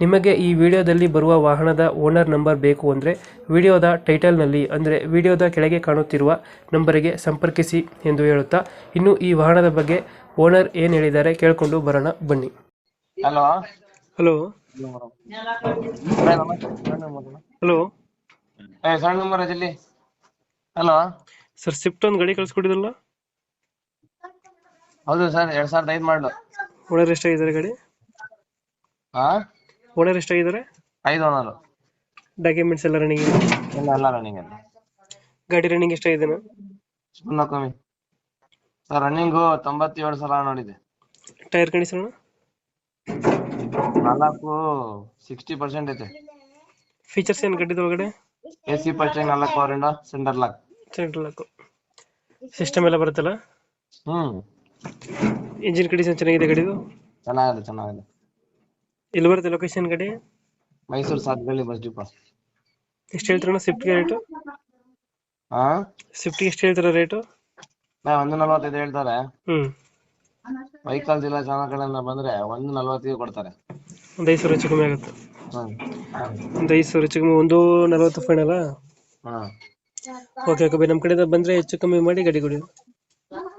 ನಿಮಗೆ ಈ ವಿಡಿಯೋದಲ್ಲಿ ಬರುವ ವಾಹನದ ಓನರ್ ನಂಬರ್ ಬೇಕು ಅಂದರೆ ವಿಡಿಯೋದ ಟೈಟಲ್ನಲ್ಲಿ ಅಂದರೆ ವಿಡಿಯೋದ ಕೆಳಗೆ ಕಾಣುತ್ತಿರುವ ನಂಬರಿಗೆ ಸಂಪರ್ಕಿಸಿ ಎಂದು ಹೇಳುತ್ತಾ ಇನ್ನು ಈ ವಾಹನದ ಬಗ್ಗೆ ಓನರ್ ಏನು ಹೇಳಿದ್ದಾರೆ ಕೇಳಿಕೊಂಡು ಬರೋಣ ಬನ್ನಿ. ಹಲೋ. ಹಲೋ. ಹಲೋ. ಸಣ್ಣ ನಂಬರ್ ಹಲೋ. ಸರ್ ಸ್ವಿಫ್ಟ್ ಒಂದು ಗಾಡಿ ಕಳಿಸ್ಕೊಟ್ಟಿದ್ರಲ್ಲ? ಹೌದು ಸರ್ ಎರಡ್ ಸಾವಿರದ ಐದು ಮಾಡಲು. ಓನರ್ ಎಷ್ಟಾಗಿದ್ದಾರೆ ಗಾಡಿ? ಹಾ ಓನರ್ ಎಷ್ಟಾಗಿದ್ದಾರೆ ಐದು ಓನರ್ ಡಾಕ್ಯುಮೆಂಟ್ಸ್ ಎಲ್ಲ ರನ್ನಿಂಗ್ ಎಲ್ಲ ಎಲ್ಲ. ರನ್ನಿಂಗ್ ಅಲ್ಲಿ ಗಾಡಿ ರನ್ನಿಂಗ್ ಎಷ್ಟಾಗಿದೆ ಸುಮ್ಮನೆ ಕಮ್ಮಿ. ಸರ್ ರನ್ನಿಂಗು ತೊಂಬತ್ತೇಳು ಸಲ ನೋಡಿದೆ. ಟೈರ್ ಕಂಡೀಷನ್ ನಾಲ್ಕು ಸಿಕ್ಸ್ಟಿ ಪರ್ಸೆಂಟ್ ಐತೆ. ಫೀಚರ್ಸ್ ಏನು ಗಾಡಿದ ಒಳಗಡೆ? ಎ ಸಿ ಪರ್ಸೆಂಟ್ ನಾಲ್ಕು ಅವರಿಂದ centre lock centre lock system ಎಲ್ಲ ಬರುತ್ತಲ್ಲ? ಹ್ಮ್. ಇಂಜಿನ್ ಕಂಡೀಷನ್ ಚೆನ್ನಾಗಿದೆ ಗಡಿದು ಚೆನ್ನಾಗಿದೆ ಚೆನ್ನಾಗಿದೆ. ಎಲ್ಲಿ ಬರುತ್ತೆ ಲೊಕೇಶನ್ ಗಾಡಿ? Mysuru Sathagalli bus depot. ಎಷ್ಟು ಹೇಳ್ತೀರಣ್ಣ ಸ್ವಿಫ್ಟ್ಗೆ ರೇಟು ಹಾ ಸ್ವಿಫ್ಟ್ಗೆ ಎಷ್ಟು ಹೇಳ್ತೀರ ರೇಟು ನಾ ಒಂದು ನಲ್ವತ್ತೈದು ಹೇಳ್ತಾರೆ. ಹ್ಮ್. ವೈಕಲ್ ಜಿಲ್ಲ ಚಾನಲ್ ಕಡೆಯಿಂದ ಬಂದ್ರೆ ಒಂದು ನಲ್ವತ್ತಿಗೆ ಕೊಡ್ತಾರೆ. ಒಂದು ಐದು ಸಾವಿರ ಹೆಚ್ಚು ಕಮ್ಮಿ ಆಗುತ್ತೆ. ಹ್ಮ್. ಒಂದು ಐದು ಸಾವಿರ ಹೆಚ್ಚು ಕಮ್ಮಿ ಒಂದು ನಲವತ್ತು ಫೈನಲ್ಲ ಹಾ ಓಕೆ ಓಕೆ ನಮ್ಮ ಕಡೆ ಬಂದ್ರೆ ಹೆಚ್ಚು ಕಮ್ಮಿ ಮಾಡಿ ಗಾಡಿ ಕೊಡಿ.